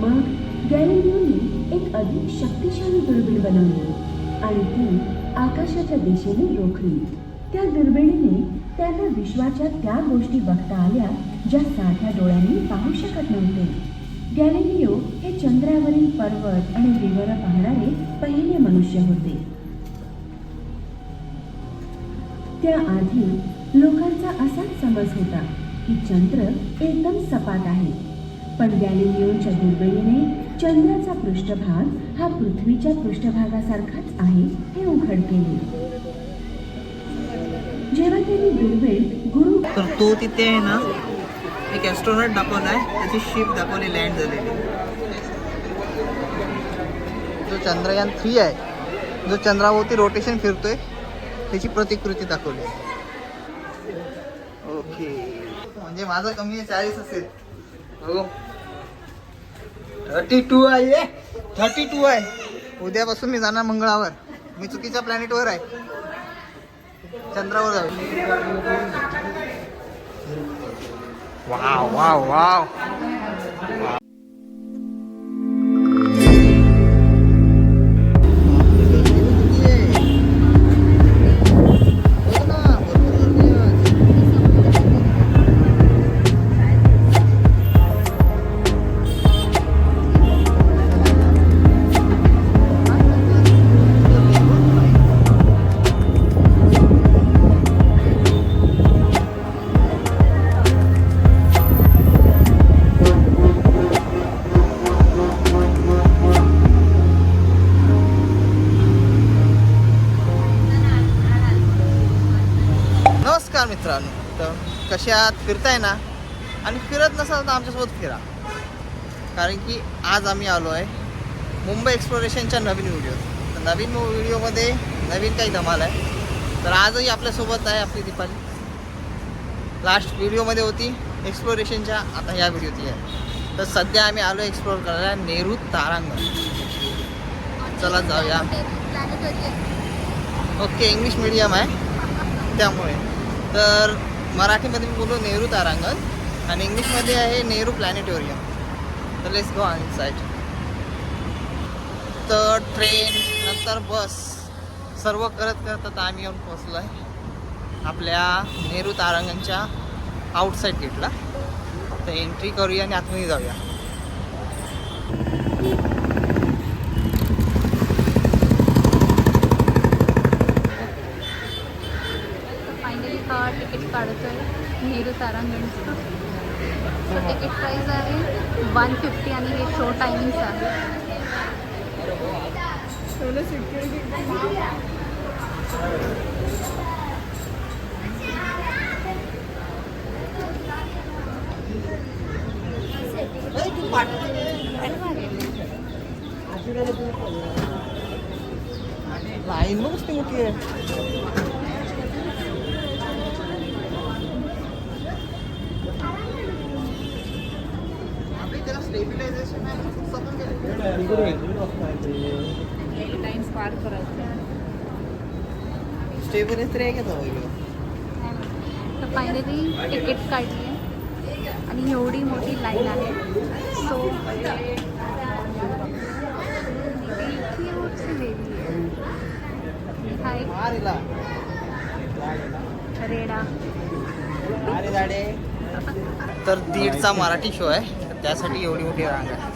मग गॅलिलिओने एक अधिक शक्तिशाली दुर्बीण बनवली आणि ती आकाशाच्या दिशेने रोखली. त्या दुर्बिणीने त्यांना विश्वाच्या त्या गोष्टी बघता आल्या ज्या साध्या डोळ्यांनी पाहू शकत नव्हते. गॅलिलिओ हे चंद्रावरील पर्वत आणि रिवर पाहणारे पहिले मनुष्य होते. त्याआधी लोकांचा असाच समज होता की चंद्र एकदम सपाट आहे. पण गॅलिलिओच्या दुर्बिणीने चंद्राचा पृष्ठभाग हा पृथ्वीच्या पृष्ठभागासारखाच आहे हे उघड केले. जेव्हा त्यांनी दुर्बीण गुरु तर तो तिथे आहे ना एक ॲस्ट्रॉनॉट दाखवला आहे त्याची शिप दाखवली लँड झालेली. जो चंद्रयान थ्री आहे जो चंद्राभोवती रोटेशन फिरतोय त्याची प्रतिकृती दाखवली. ओके म्हणजे माझं कमी आहे चाळीस असेल हो. थर्टी टू आहे थर्टी टू आहे. उद्यापासून मी जाणार मंगळावर. मी चुकीच्या प्लॅनेटवर आहे. चंद्रावर जाऊ वाव वाव वाव. कशा फिरताय ना आणि फिरत नसाल तर आमच्यासोबत फिरा. कारण की आज आम्ही आलो आहे मुंबई एक्सप्लोरेशनच्या नवीन व्हिडिओ. तर नवीन व्हिडिओमध्ये नवीन काही धमाल आहे. तर आजही आपल्यासोबत आहे आपली दीपाली. लास्ट व्हिडिओमध्ये होती एक्सप्लोरेशनच्या आता ह्या व्हिडिओची आहे. तर सध्या आम्ही आलो एक्सप्लोर करायला नेहरू तारांगण. चला जाऊया. ओके इंग्लिश मिडियम आहे त्यामुळे. तर मराठीमध्ये मी बोललो नेहरू तारांगण आणि इंग्लिशमध्ये आहे नेहरू प्लॅनेटोरियम. तर लेट्स गो ऑन साईड तर ट्रेन नंतर बस सर्व करत करत आता आम्ही येऊन पोचलो आहे आपल्या नेहरू तारांगणच्या आउटसाईड गेटला तर एंट्री करूया आणि आतमध्ये जाऊया फायनली हा तिकीट काढतोय नेहरू तारांगणचं. सो तिकीट प्राईस आहे वन फिफ्टी आणि हे शो टायमिंग्स आहे. लाईन बघ ती मोठी आहे आपली त्याला स्टेबिलायझेशन स्टेबिलायझर आहे का जवळ तर फायनली तिकीट काढली आहे. आणि एवढी मोठी लाईन आहे सो रेडा झाडे तर दीडचा मराठी शो आहे त्यासाठी एवढी मोठी रांग आहे.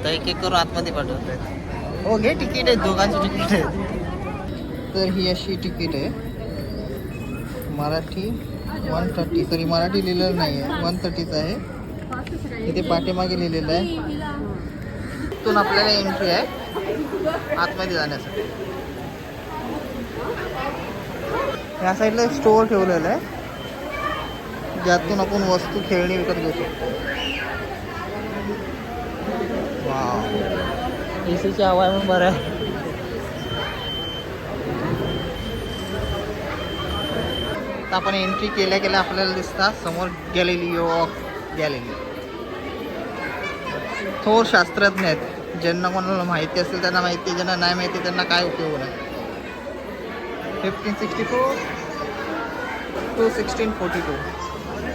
आता एक एक करून आतमध्ये पाठवत आहेत हो घे तिकीट आहे दोघांची तिकीट आहे. तर ही अशी तिकीट आहे. Marathi one thirty sorry Marathi लिहिलेलं नाही आहे. वन थर्टीचं आहे. इथे पाठीमागे लिहिलेलं आहे. तिथून आपल्याला एंट्री आहे. आतमध्ये जाण्यासाठी. या साईडला एक स्टोअर ठेवलेला आहे. ज्यातून आपण वस्तू खेळणी विकत घेऊ शकतो. ए सीची हवा आहे म्हणून बरं आहे. तर आपण एंट्री केल्या केल्या आपल्याला दिसतात समोर गॅलेलिओ ऑफ गॅलेली थोर शास्त्रज्ञ आहेत. ज्यांना कोणाला माहिती असेल त्यांना माहिती ज्यांना नाही माहिती त्यांना काय उपयोग नाही fifteen sixty four two sixteen forty two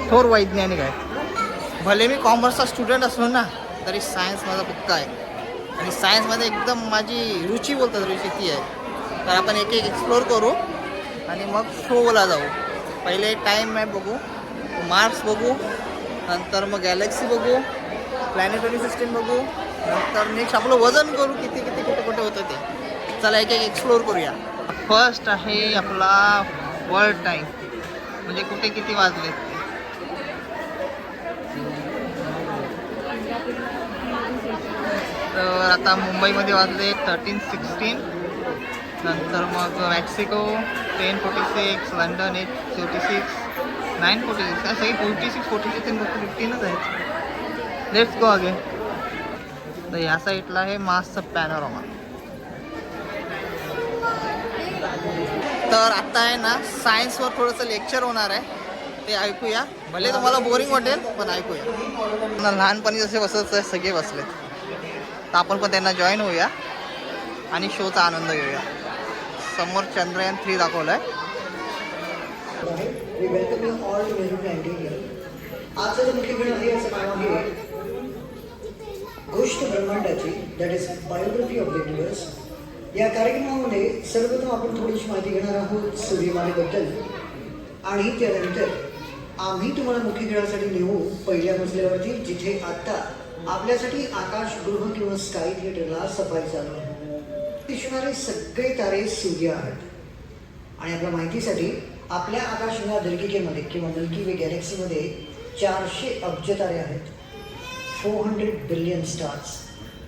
थोर वैज्ञानिक आहे भले मी कॉमर्सचा स्टुडंट असलो ना तरी सायन्स माझा पक्का आहे. आणि सायन्समध्ये एकदम माझी रुची बोलतात रुची ती आहे. तर आपण एक एक एक्सप्लोअर करू आणि मग शोला जाऊ. पहिले टाईम मॅप बघू मार्स बघू नंतर मग गॅलेक्सी बघू प्लॅनेटरी सिस्टीम बघू नंतर नेक्स्ट आपलं वजन करू किती किती कुठे कुठे होतं ते. चला एक एक एक्सप्लोअर करूया. फर्स्ट आहे आपला वर्ल्ड टाईम म्हणजे कुठे किती वाजले? तर आता मुंबईमध्ये वाजले थर्टीन सिक्स्टीन नंतर मग Mexico ten forty six London eight forty six nine forty six सगळी फोर्टी सिक्स फोर्टी सिक्स आणि फक्त फिफ्टीनच आहेत. लेट्स गो अगे तर या साईडला आहे मासचा पॅनोरामा तर आता आहे ना सायन्सवर थोडंसं लेक्चर होणार आहे. ते ऐकूया. भले तुम्हाला बोरिंग वाटेल पण ऐकूया. लहानपणी जसे बसत सगळे बसले तर आपण पण त्यांना जॉईन होऊया. आणि शोचा आनंद घेऊया. समोर चंद्रयान थ्री दाखवलं आहे आजचं आहे. गोष्ट ब्रह्मांडाची that is biography of the universe या कार्यक्रमामध्ये सर्वप्रथम आपण थोडीशी माहिती घेणार आहोत सूर्यमालेबद्दल. आणि त्यानंतर आम्ही तुम्हाला मुख्य खेळासाठी नेऊ पहिल्या मजल्यावरती जिथे आत्ता आपल्यासाठी आकाशगृह किंवा स्काय थिएटरला सफाई चालू आहे. दिसणारे सगळे तारे सूर्य आहेत. आणि आपल्या माहितीसाठी आपल्या आकाशगंगा दर्गिकेमध्ये किंवा मिल्की वे गॅलेक्सीमध्ये चारशे अब्ज तारे आहेत. फोर हंड्रेड बिलियन स्टार्स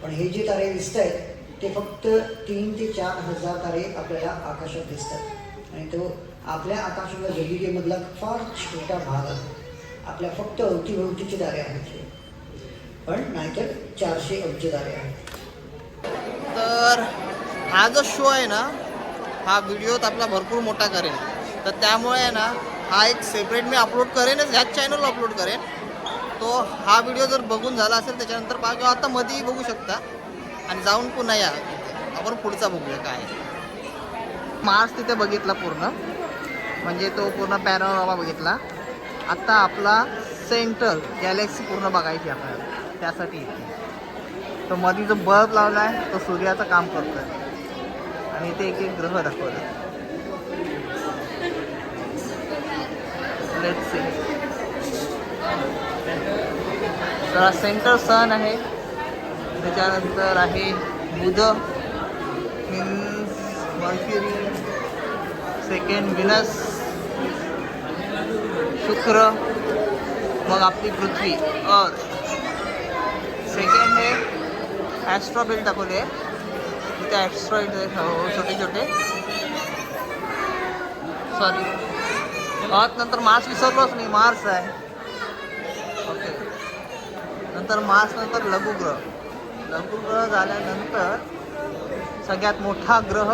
पण हे जे तारे दिसत आहेत ते फक्त तीन ते चार हजार तारे आपल्याला आकाशात दिसतात. आणि तो आपल्या आकाशगंगा दर्गिकेमधला फार छोटा भाग आहे. आपल्या फक्त अवतीभवतीचे तारे आहेत हे. पण नाहीतर चारशे अब्ज झाले आहेत. तर हा जो शो आहे ना हा व्हिडिओत आपला भरपूर मोठा करेन तर त्यामुळे आहे ना हा एक सेपरेट मी अपलोड करेनच ह्याच चॅनलला अपलोड करेन. तो हा व्हिडिओ जर बघून झाला असेल त्याच्यानंतर पहा किंवा आता मध्येही बघू शकता. आणि जाऊन पुन्हा या. आपण पुढचा बघूया काय मार्स तिथे बघितला पूर्ण. म्हणजे तो पूर्ण पॅनोरामा बघितला. आता आपला सेंटर गॅलेक्सी पूर्ण बघायची आपल्याला. त्यासाठी. येते तो मध्ये जो बल्ब लावला आहे तो सूर्याचं काम करतोय. आणि इथे एक एक ग्रह दाखवलं लेट्स तर सेंटर सन आहे. त्याच्यानंतर आहे बुध मीन्स मर्क्युरी सेकंड विनस शुक्र मग आपली पृथ्वी अर्थ सेकंड हे ॲस्ट्रॉबेल दाखवले तिथे ॲस्ट्रॉइड हो छोटे छोटे सॉरी आत नंतर मार्स विसरलोच नाही मार्स आहे ओके नंतर मार्स नंतर लघुग्रह लघुग्रह झाल्यानंतर सगळ्यात मोठा ग्रह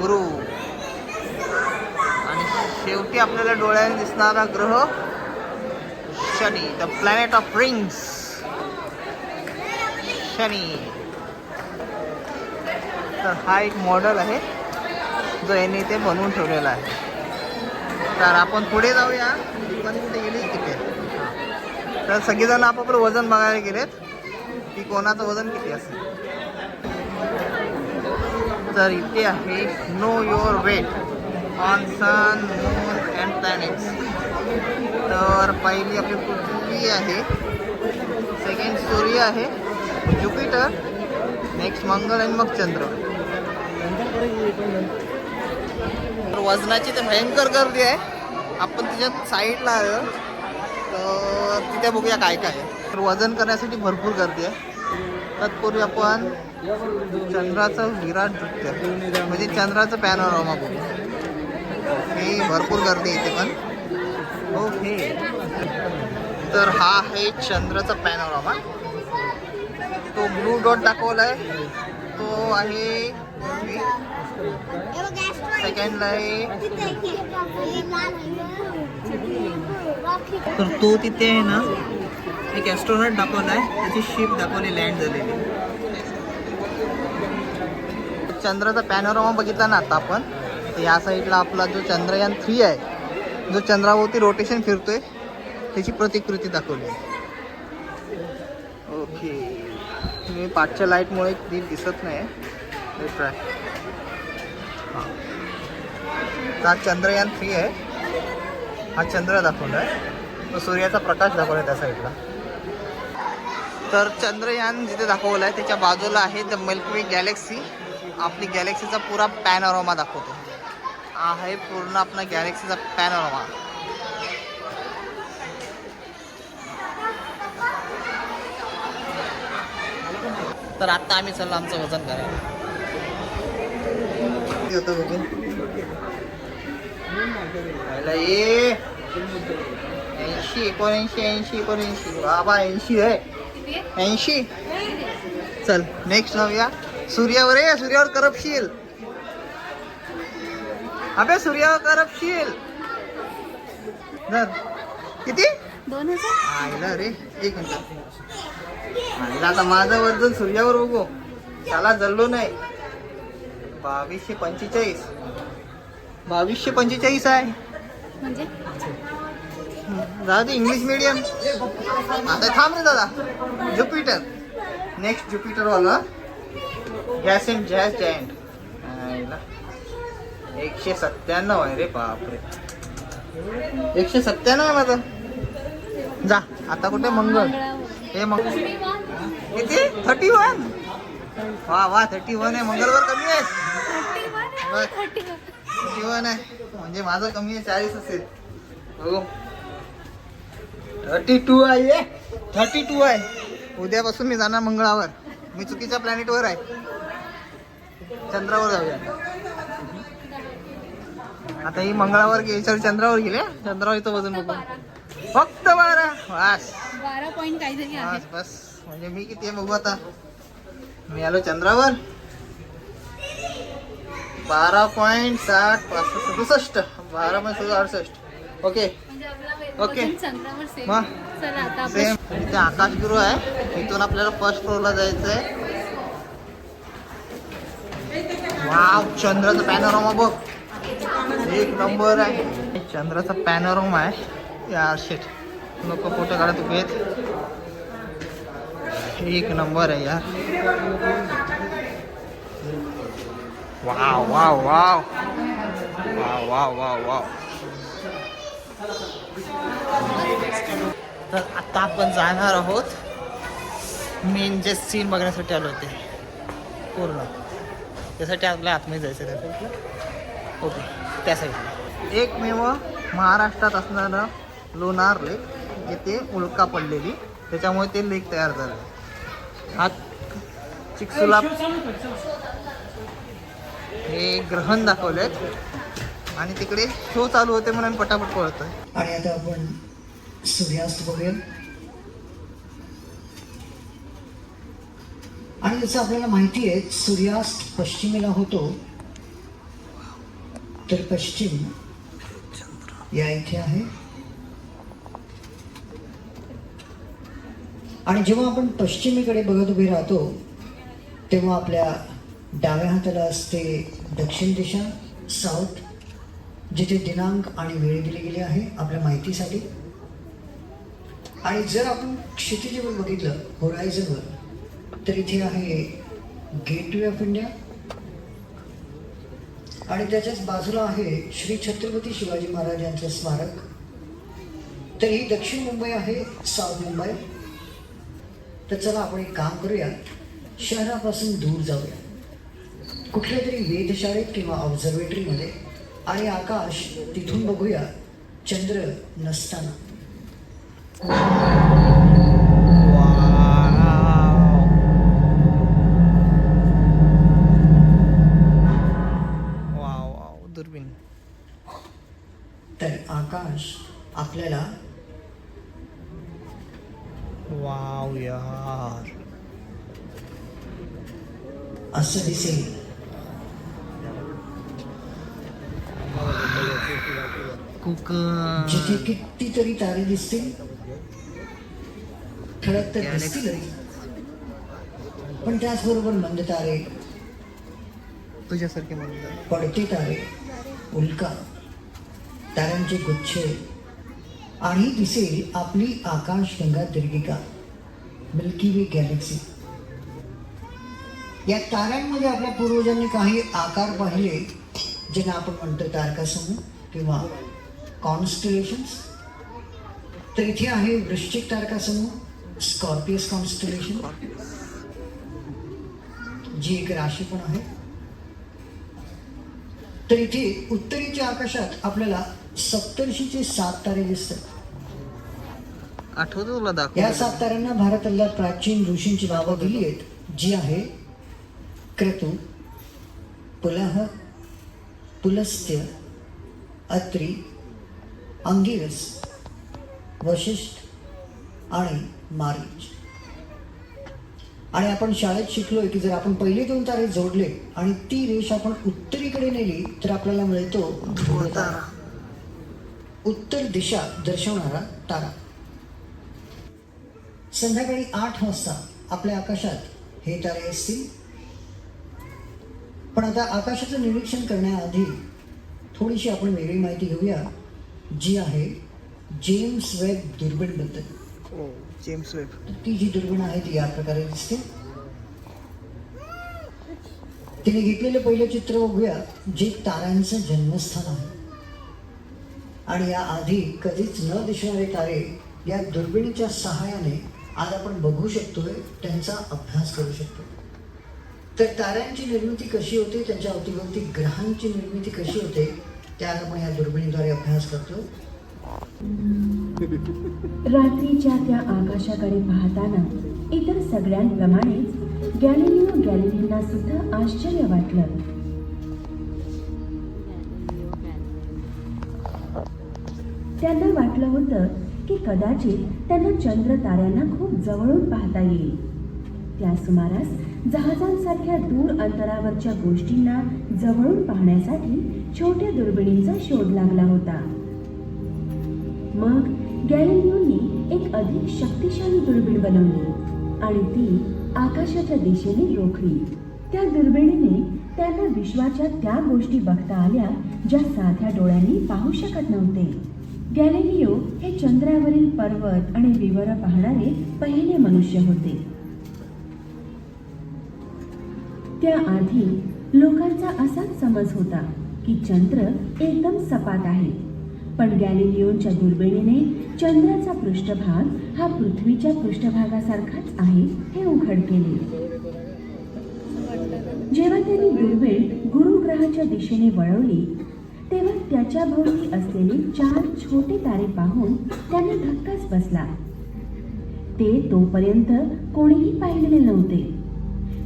गुरु। आणि शेवटी आपल्याला डोळ्याने दिसणारा ग्रह शनी द प्लॅनेट ऑफ रिंग्स शनी तर हा एक मॉडेल आहे जो यांनी ते बनवून ठेवलेला आहे. तर आपण पुढे जाऊया. दुकान कुठे गेली तिथे. तर सगळेजण आपापलं वजन बघायला गेलेत की कोणाचं वजन किती असेल. तर इथे आहे know your weight on sun moon and planets तर पहिली आपली पृथ्वी आहे. सेकंड सूर्य आहे. ज्युपिटर नेक्स्ट मंगल आणि मग चंद्र. तर वजनाची ते भयंकर गर्दी आहे. आपण त्याच्यात साईडला आलो तर तिथे बघूया काय काय आहे. तर वजन करण्यासाठी भरपूर गर्दी आहे. तत्पूर्वी आपण चंद्राचं विराट नृत्य. म्हणजे चंद्राचं पॅनोरामा बघू हे भरपूर गर्दी आहे इथे पण. ओके तर हा आहे चंद्राचा पॅनोरामा तो ब्लू डॉट दाखवलाय. तो आहे सेकंडला आहे. तर तो तिथे आहे ना एक ॲस्ट्रॉनॉट दाखवला आहे त्याची शिप दाखवली लँड झालेली. चंद्राचा पॅनोरामा बघितला ना आता आपण तर या साईडला आपला जो चंद्रयान थ्री आहे जो चंद्राभोवती रोटेशन फिरतोय त्याची प्रतिकृती दाखवली. आहे ओके मी पाचच्या लाईटमुळे नीट दिसत नाही. ट्राय हा. चंद्रयान थ्री आहे. हा चंद्र दाखवला आहे तो सूर्याचा प्रकाश दाखवला आहे त्या साईडला तर चंद्रयान जिथे दाखवलं आहे त्याच्या बाजूला आहे द मिल्कवे गॅलेक्सी आपली गॅलेक्सीचा पुरा पॅनोरमा दाखवतो. हा आहे पूर्ण आपला गॅलेक्सीचा पॅनोरमा तर आता आम्ही चाललो आमचं वजन करायला. ये ऐंशी एकोणऐंशी ऐंशी एकोणऐंशी. बाबा ऐंशी आहे ऐंशी. चल नेक्स्ट जाऊया. सूर्यावर आहे सूर्यावर करपशील. अबे सूर्यावर करपशील. किती? दोन हजार. रे एक मिनिट. आईला आता माझं वजन सूर्यावर बघू त्याला जल्लो नाही. बावीसशे पंचेचाळीस. बावीसशे पंचेचाळीस आहे. म्हणजे? दादा ते इंग्लिश मीडियम आता थांब रे दादा. ज्युपिटर. नेक्स्ट ज्युपिटर वाला. गॅस अँड जॅस जॅन्ट एकशे सत्त्याण्णव आहे रे बापरे. एकशे सत्त्याण्णव आहे माझं. जा आता कुठे मंगळ? हे मंगळ किती? थर्टी वन वा वा थर्टी वन आहे. मंगळवार कमी आहे. थर्टी वन आहे. म्हणजे माझं कमी आहे चाळीस असेल. हो. थर्टी टू आहे थर्टी टू आहे. उद्यापासून मी जाणार मंगळावर. मी चुकीच्या प्लॅनेटवर आहे. चंद्रावर जाऊया. आता ही मंगळावर गेली चंद्रावर गेले चंद्रावरचं वजन बघू. फक्त बारा. बस बारा पॉईंट काहीतरी बस बस. म्हणजे मी किती आहे बघू आता. मी आलो चंद्रावर. बारा पॉईंट साठ पासष्ट सदुसष्ट. बारा पॉईंट सदुसष्ट अडुसष्ट. ओके म्हणजे ओके. चंद्रावर सेम मग? चला आता आपण सेम इथे आकाशगुरु आहे. इथून आपल्याला फर्स्ट फ्लोअरला जायचं आहे वाव चंद्राचा पॅनोरामा बघ. एक नंबर आहे. चंद्राचा पॅनोरामा आहे. यार शेट लोक फोटो काढा उभे आहेत एक नंबर आहे यार। Wow wow wow. Wow wow wow wow. तर आता आपण जाणार आहोत मेन जे सीन बघण्यासाठी आलो होते. पूर्ण. त्यासाठी आपल्या आतमध्ये जायचं त्यासाठी ओके त्यासाठी. एकमेव महाराष्ट्रात असणारं लोणार लेक जिथे उल्का पडलेली. त्याच्यामुळे ते लेक तयार झालं. हा चिकसुला हे ग्रहण दाखवलेत. आणि तिकडे शो चालू होते म्हणून आम्ही पटापट पळतोय. आणि आता आपण सूर्यास्त बघूया. आणि जसं आपल्याला माहिती आहे सूर्यास्त पश्चिमेला होतो. तर पश्चिम या इथे आहे. आणि जेव्हा आपण पश्चिमेकडे बघत उभे राहतो तेव्हा आपल्या डाव्या हाताला असते दक्षिण दिशा साऊथ जिथे दिनांक आणि वेळ दिली गेली आहे आपल्या माहितीसाठी. आणि जर आपण क्षितिजेवर बघितलं होरायझनवर तर इथे आहे गेटवे ऑफ इंडिया आणि त्याच्याच बाजूला आहे श्री छत्रपती शिवाजी महाराज यांचं स्मारक. तर ही दक्षिण मुंबई आहे साऊथ मुंबई. तर चला आपण एक काम करूया. शहरापासून दूर जाऊया. कुठल्या तरी वेधशाळेत किंवा ऑब्झर्वेटरीमध्ये आणि आकाश तिथून बघूया. चंद्र नसताना. वाव यार. असं दिसेल. कोकण जिथे कितीतरी तारे दिसतील ठळक तर दिसतीलच पण त्याचबरोबर मंद तारे तुझ्यासारखे म्हणतात पडते तारे उल्का ताऱ्यांचे गुच्छ आणि दिसेल आपली आकाशगंगा दीर्घिका मिल्की वे गॅलेक्सी. या ताऱ्यांमध्ये आपल्या पूर्वजांनी काही आकार पाहिले ज्यांना आपण म्हणतो तारकासमूह किंवा कॉन्स्टिलेशन्स तर इथे आहे वृश्चिक तारकासमूह स्कॉर्पियस कॉन्स्टिलेशन जी एक राशी पण आहे. तर इथे उत्तरेच्या आकाशात आपल्याला सप्तर्षीचे सात तारे दिसतात. आठवतं तुला दाखव या सात ताऱ्यांना भारताला प्राचीन ऋषींची नावं दिली आहेत. जी आहे क्रतू पुलह पुलस्त्य अत्री अंगिरस वशिष्ठ आणि मारीच. आणि आपण शाळेत शिकलोय की जर आपण पहिले दोन तारे जोडले आणि ती रेष आपण उत्तरेकडे नेली तर आपल्याला मिळतो तारा उत्तर दिशा दर्शवणारा तारा. संध्याकाळी आठ वाजता आपल्या आकाशात हे तारे असतील. पण आता आकाशाचं निरीक्षण करण्याआधी थोडीशी आपण वेगळी माहिती घेऊया जी आहे जेम्स वेब दुर्बीणबद्दल हो जेम्स वेब. ती जी दुर्बीण आहे ती या प्रकारे दिसते. तिने घेतलेलं पहिलं चित्र बघूया जे ताऱ्यांचं जन्मस्थान आहे. आणि या आधी कधीच न दिसणारे तारे या दुर्बिणीच्या सहाय्याने आज आपण बघू शकतोय त्यांचा अभ्यास करू शकतो. तर ताऱ्यांची निर्मिती कशी होते त्यांच्या अवतीभोवती ग्रहांची निर्मिती कशी होते त्या आपण या दुर्बिणीद्वारे अभ्यास करतो. रात्रीच्या त्या आकाशाकडे पाहताना इतर सगळ्यांप्रमाणेच गॅलिलिओ गॅलिलींना सुद्धा आश्चर्य वाटलं. त्यांना वाटलं होतं की कदाचित त्यांना चंद्र ताऱ्यांना खूप जवळून पाहता येईल. त्या सुमारास जहाजांसारख्या दूर अंतरावरच्या गोष्टींना जवळून पाहण्यासाठी छोट्या दुर्बिणींचा शोध लागला होता. मग गॅलिलिओनी एक अधिक शक्तिशाली दुर्बीण बनवली आणि ती आकाशाच्या दिशेने रोखली. त्या दुर्बिणीने त्यांना विश्वाच्या त्या गोष्टी बघता आल्या ज्या साध्या डोळ्यांनी पाहू शकत नव्हते. गॅलिलिओ हे चंद्रावरील पर्वत आणि विवर पाहणारे पहिले मनुष्य होते. त्याआधी लोकांचा असाच समज होता की चंद्र एकदम सपाट आहे. पण गॅलिलिओनच्या दुर्बिणीने चंद्राचा पृष्ठभाग हा पृथ्वीच्या पृष्ठभागासारखाच आहे हे उघड केले. जेव्हा त्यांनी दुर्बीण गुरुग्रहाच्या दिशेने वळवली तेव्हा त्याच्या भोवती असलेले चार छोटे तारे पाहून त्यांना धक्काच बसला. ते तोपर्यंत कोणीही पाहिलेले नव्हते.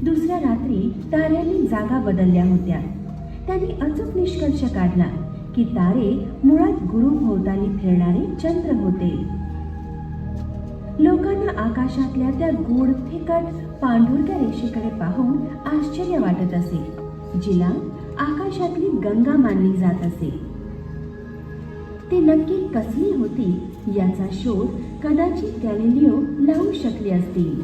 दुसऱ्या रात्री ताऱ्यांनी जागा बदलल्या होत्या. त्यांनी अचूक निष्कर्ष काढला की तारे मुळात गुरुभोवताली फिरणारे चंद्र होते. लोकांना आकाशातल्या त्या गोड फिकट पांढुरक्या रेषेकडे पाहून आश्चर्य वाटत असे. जिला आकाशातली गंगा मानली जात असे. ते नक्की कसली होती याचा शोध कदाचित गॅलिलिओ लावू शकले असतील.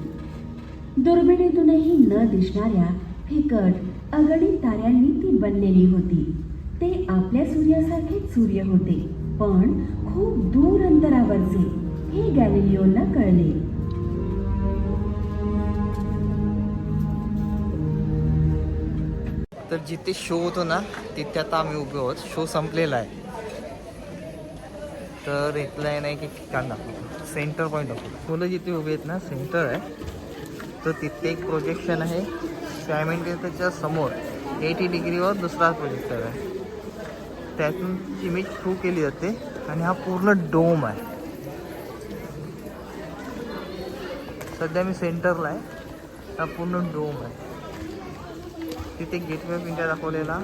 दुर्बिणीतूनही न दिसणाऱ्या फिकट अगणित ताऱ्यांनी ती बनलेली होती. ते आपल्या सूर्यासारखेच सूर्य होते पण खूप दूर अंतरावरचे हे गॅलिलिओला कळले. तर जिथे शो होतो ना तिथे आता आम्ही उभे आहोत. शो संपलेला आहे. तर इथला आहे नाही की ठिकाण दाखवतो. सेंटर पॉईंट दाखवतो. मुलं जिथे उभे आहेत ना सेंटर आहे. तर तिथे एक प्रोजेक्शन आहे. त्याच्यासमोर. एटी डिग्रीवर दुसरा प्रोजेक्टर आहे. त्यातून इमेज थ्रू केली जाते. आणि हा पूर्ण डोम आहे. सध्या मी सेंटरला आहे. हा पूर्ण डोम आहे. तिथे गेटवे ऑफ इंडिया दाखवलेला.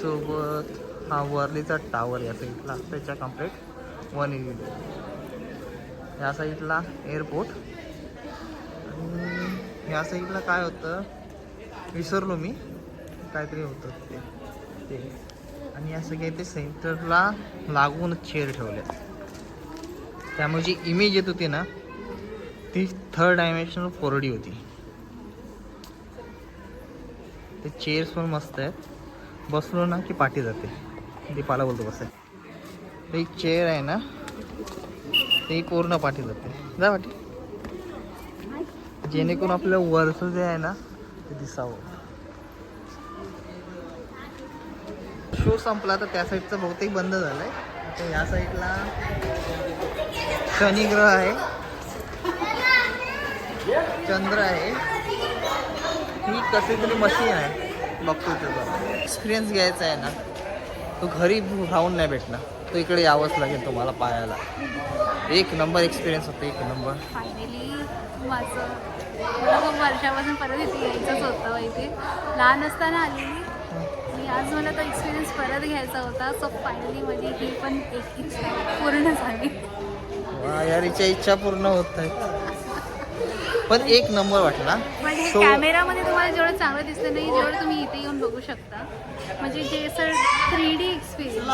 सोबत हा वर्लीचा टावर या साईडला त्याच्या कंप्लीट वन एटी या साईडला एअरपोर्ट आणि या साईडला काय होतं? विसरलो मी. काहीतरी होतं ते. ते. आणि या सगळ्या ते सेंटरला लागूनच चेअर ठेवले त्यामुळे जी इमेज येत होती ना ती थर्ड डायमेन्शनल फोर डी होती. ते चेअर्स पण मस्त आहेत. बसलो ना की पाठी जाते. दीपाला बोलतो बस. आहे एक चेअर आहे ना ते पूर्ण पाठी जाते. जा पाठी. जेणेकरून आपलं वरचं जे आहे ना ते दिसावं. शो संपला तर त्या साईडचं बहुतेक बंद झालं आहे आता या साईडला शनिग्रह आहे. चंद्र आहे. ही कसली तरी मशीन आहे. बघतो तुझं एक्सपिरियन्स घ्यायचा आहे ना. तो घरी राहून नाही भेटणार. तो इकडे यावंच लागेल तुम्हाला पाहायला. एक नंबर एक्सपिरियन्स होतो एक नंबर फायनली माझं मला खूप वर्षापासून परत इथे यायचंच होतं इथे. लहान असताना आलेली. आणि आज मला तो एक्सपिरियन्स परत घ्यायचा होता. सो फायनली माझी ही पण एक इच्छा पूर्ण झाली. वा यार हिच्या इच्छा पूर्ण होत आहेत. पण एक नंबर वाटला म्हणजे So- कॅमेरामध्ये तुम्हाला जेवढं चांगलं दिसलं नाही जेवढं तुम्ही इथे येऊन बघू शकता. म्हणजे जे sir three D experience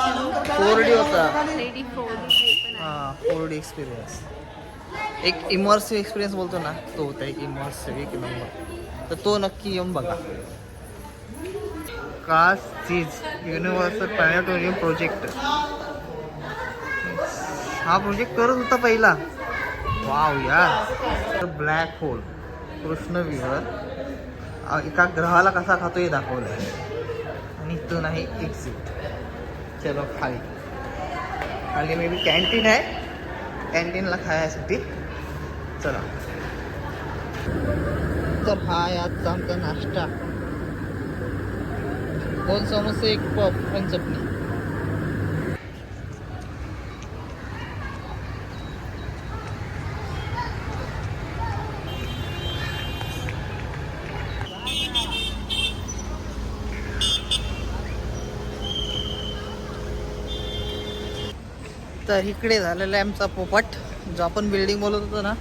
4D होता. Three D four D J पण आहे. हां फोर डी एक्सपिरियन्स एक इमर्सिव्ह एक्सपिरियन्स बोलतो ना तो होता एक इमर्सिव्ह एक नंबर. तर तो नक्की येऊन बघा. Carl Zeiss universal planetarium project हा प्रोजेक्ट करत होता पहिला. वाव यार. ब्लॅक होल कृष्णविहर. एका ग्रहाला कसा खातो हे दाखवलं आणि इथून आहे एक्झिट चलो खाली. खाली मे बी कॅन्टीन आहे कॅन्टीनला खायसाठी. चला. तर हा आजचा आमचा नाश्ता. दोन समोसे एक पप आणि चटणी. तर इकडे झालेला आहे आमचा पोपट जो आपण बिल्डिंग बोलत होतो ना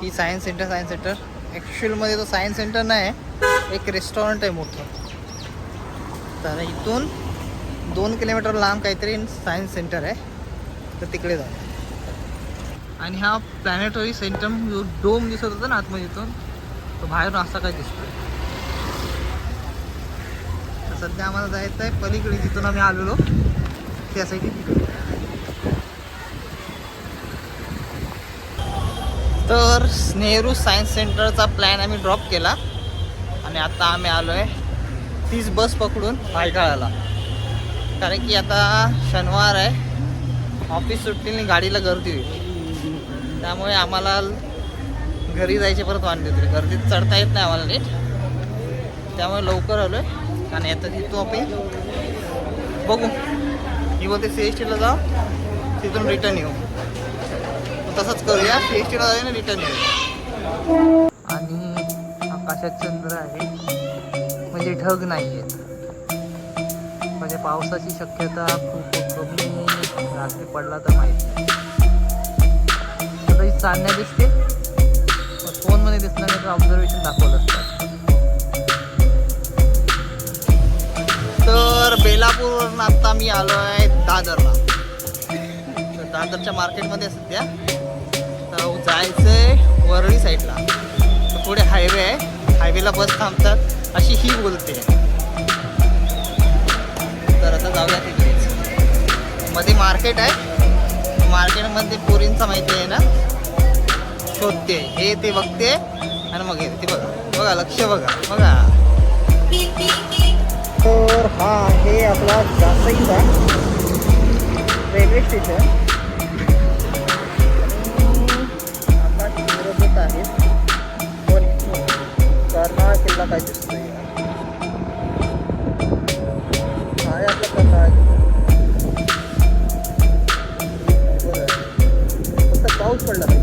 की सायन्स सेंटर सायन्स सेंटर ॲक्च्युअलमध्ये तो सायन्स सेंटर नाही आहे एक रेस्टॉरंट आहे मोठं. तर इथून दोन किलोमीटर लांब काहीतरी सायन्स सेंटर आहे. तर तिकडे जाऊ आणि हा प्लॅनेटरी सेंटर जो डोम दिसत होता ना आतमध्ये इथून तो बाहेरून असा काय दिसतोय. सध्या आम्हाला जायचं आहे पलीकडे जिथून आम्ही आलेलो त्यासाठी. तिकडे तर नेहरू सायन्स सेंटरचा प्लॅन आम्ही ड्रॉप केला. आणि आता आम्ही आलो आहे तीच बस पकडून भायखळ्याला कारण की आता शनिवार आहे. ऑफिस सुट्टीने गाडीला गर्दी होईल. त्यामुळे आम्हाला घरी जायचे परत वांदे होते गर्दीत चढता येत नाही आम्हाला नीट. त्यामुळे लवकर आलो आहे आणि आता तिथून आपण बघू. मी बोलते सी एस टीला जाऊ. तिथून रिटर्न येऊ तसंच करूया. सी एस टीला जाऊया रिटर्न येऊ आणि आकाशात चंद्र आहे. म्हणजे ढग नाही आहेत म्हणजे पावसाची शक्यता खूप कमी. रात्री पडला तर माहीत नाही. आता ही चांदण्या दिसते फोनमध्ये दिसणार नाही तर ऑब्झर्वेशन दाखवलं असतात. तर बेलापूरवरून आता मी आलो आहे दादरला. तर दादरच्या मार्केटमध्ये आहे सध्या जायचंय वरळी साईडला पुढे हायवे आहे. हायवेला बस थांबतात. अशी ही बोलते. तर आता जाऊया तिकडेच. मध्ये मार्केट आहे. मार्केटमध्ये पोरींचा माहिती आहे ना? शोधते. हे ते बघते. आणि मग येते ते बघा. बघा लक्ष बघा. बघा. तर हा हे आपला जास्त रेल्वे स्टेशन पण कर्नाळा किल्ला काय दिसत नाही. काय आपला फक्त पाऊस पडला.